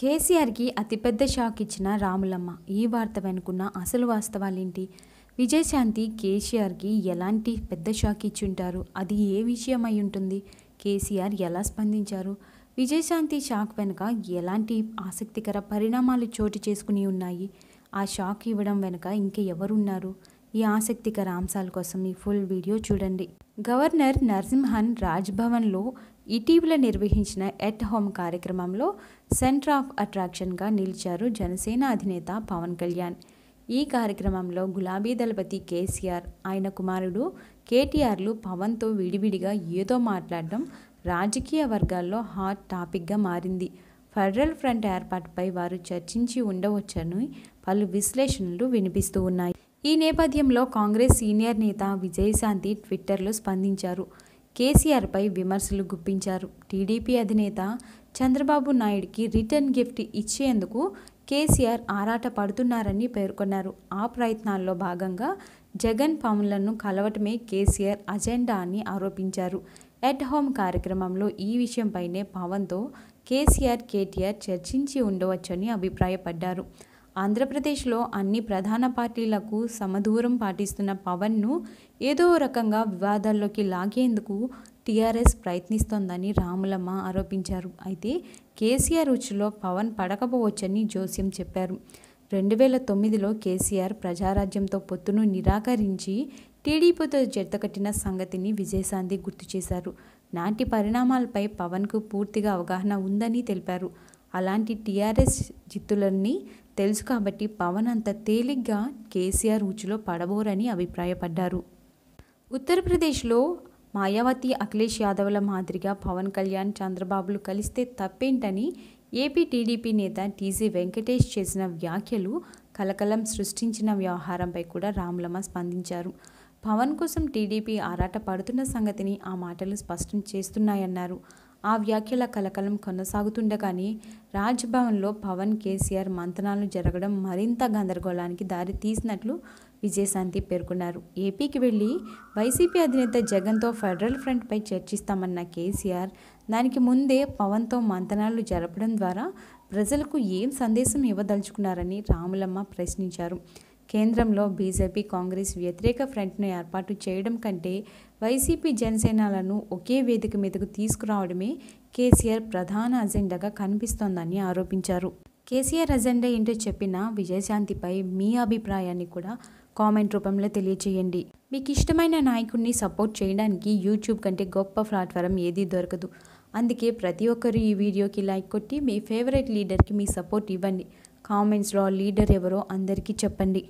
కేసీఆర్కి అతిపెద్ద షాక్ ఇచ్చిన రాములమ్మ. ఈ వార్త వెనుకున్న అసలు వాస్తవాలేంటి? విజయశాంతి కేసీఆర్కి ఎలాంటి పెద్ద షాక్ ఇచ్చుంటారు అది ఏ విషయం అయి ఉంటుంది కేసీఆర్ ఎలా స్పందించారు? విజయశాంతి షాక్ వెనుక ఎలాంటి ఆసక్తికర పరిణామాలు చోటు చేసుకుని ఉన్నాయి? ఆ షాక్ ఇవ్వడం వెనుక ఇంకా ఎవరున్నారు ఈ ఆసక్తికర అంశాల కోసం ఈ ఫుల్ వీడియో చూడండి. గవర్నర్ నరసింహన్ రాజ్భవన్లో ఇటీవల నిర్వహించిన ఎట్ హోమ్ కార్యక్రమంలో సెంటర్ ఆఫ్ అట్రాక్షన్గా నిలిచారు జనసేన అధినేత పవన్ కళ్యాణ్. ఈ కార్యక్రమంలో గులాబీ దళపతి కేసీఆర్ ఆయన కుమారుడు కేటీఆర్లు పవన్తో విడివిడిగా ఏదో మాట్లాడడం రాజకీయ వర్గాల్లో హాట్ టాపిక్గా మారింది. ఫెడరల్ ఫ్రంట్ ఏర్పాటుపై వారు చర్చించి ఉండవచ్చని పలు విశ్లేషణలు వినిపిస్తూ ఉన్నాయి. ఈ నేపథ్యంలో కాంగ్రెస్ సీనియర్ నేత విజయశాంతి ట్విట్టర్లో స్పందించారు. కేసీఆర్పై విమర్శలు గుప్పించారు. టీడీపీ అధినేత చంద్రబాబు నాయుడికి రిటర్న్ గిఫ్ట్ ఇచ్చేందుకు కేసీఆర్ ఆరాట పడుతున్నారని పేర్కొన్నారు. ఆ ప్రయత్నాల్లో భాగంగా జగన్ పవన్లను కలవటమే కేసీఆర్ అజెండా అని ఆరోపించారు. ఎట్ హోమ్ కార్యక్రమంలో ఈ విషయంపైనే పవన్తో కేసీఆర్ కేటీఆర్ చర్చించి ఉండవచ్చని అభిప్రాయపడ్డారు. ఆంధ్రప్రదేశ్లో అన్ని ప్రధాన పార్టీలకు సమదూరం పాటిస్తున్న పవన్ను ఏదో రకంగా వివాదాల్లోకి లాగేందుకు టీఆర్ఎస్ ప్రయత్నిస్తోందని రాములమ్మ ఆరోపించారు. అయితే కేసీఆర్ రుచిలో పవన్ పడకపోవచ్చని జోస్యం చెప్పారు. రెండు వేల తొమ్మిదిలో కేసీఆర్ ప్రజారాజ్యంతో పొత్తును నిరాకరించి టీడీపీతో జతకట్టిన సంగతిని విజయశాంతి గుర్తు చేశారు. నాటి పరిణామాలపై పవన్కు పూర్తిగా అవగాహన ఉందని తెలిపారు. అలాంటి టీఆర్ఎస్ జిత్తులన్నీ తెలుసు కాబట్టి పవన్ అంత తేలిగ్గా కేసీఆర్ ఊచిలో పడబోరని అభిప్రాయపడ్డారు. ఉత్తరప్రదేశ్లో మాయావతి అఖిలేష్ యాదవ్ల మాదిరిగా పవన్ కళ్యాణ్ చంద్రబాబులు కలిస్తే తప్పేంటని ఏపీ టీడీపీ నేత టీజీ వెంకటేష్ చేసిన వ్యాఖ్యలు కలకలం సృష్టించిన వ్యవహారంపై కూడా రామ్లమ్మ స్పందించారు. పవన్ కోసం టీడీపీ ఆరాట పడుతున్న సంగతిని ఆ మాటలు స్పష్టం చేస్తున్నాయన్నారు. ఆ వ్యాఖ్యల కలకలం కొనసాగుతుండగానే రాజ్భవన్లో పవన్ కేసీఆర్ మంతనాలు జరగడం మరింత గందరగోళానికి దారి తీసినట్లు విజయశాంతి పేర్కొన్నారు. ఏపీకి వెళ్ళి వైసీపీ అధినేత జగన్తో ఫెడరల్ ఫ్రంట్పై చర్చిస్తామన్న కేసీఆర్ దానికి ముందే పవన్తో మంతనాలు జరపడం ద్వారా ప్రజలకు ఏం సందేశం ఇవ్వదలుచుకున్నారని రాములమ్మ ప్రశ్నించారు. కేంద్రంలో బీజేపీ కాంగ్రెస్ వ్యతిరేక ఫ్రంట్ను ఏర్పాటు చేయడం కంటే వైసీపీ జనసేనలను ఒకే వేదిక మీదకు తీసుకురావడమే కేసీఆర్ ప్రధాన అజెండాగా కనిపిస్తోందని ఆరోపించారు. కేసీఆర్ అజెండా ఏంటో చెప్పిన విజయశాంతిపై మీ అభిప్రాయాన్ని కూడా కామెంట్ రూపంలో తెలియచేయండి. మీకు ఇష్టమైన నాయకుడిని సపోర్ట్ చేయడానికి యూట్యూబ్ కంటే గొప్ప ప్లాట్ఫారం ఏదీ దొరకదు. అందుకే ప్రతి ఒక్కరూ ఈ వీడియోకి లైక్ కొట్టి మీ ఫేవరెట్ లీడర్కి మీ సపోర్ట్ ఇవ్వండి. కామెంట్స్లో లీడర్ ఎవరో అందరికీ చెప్పండి.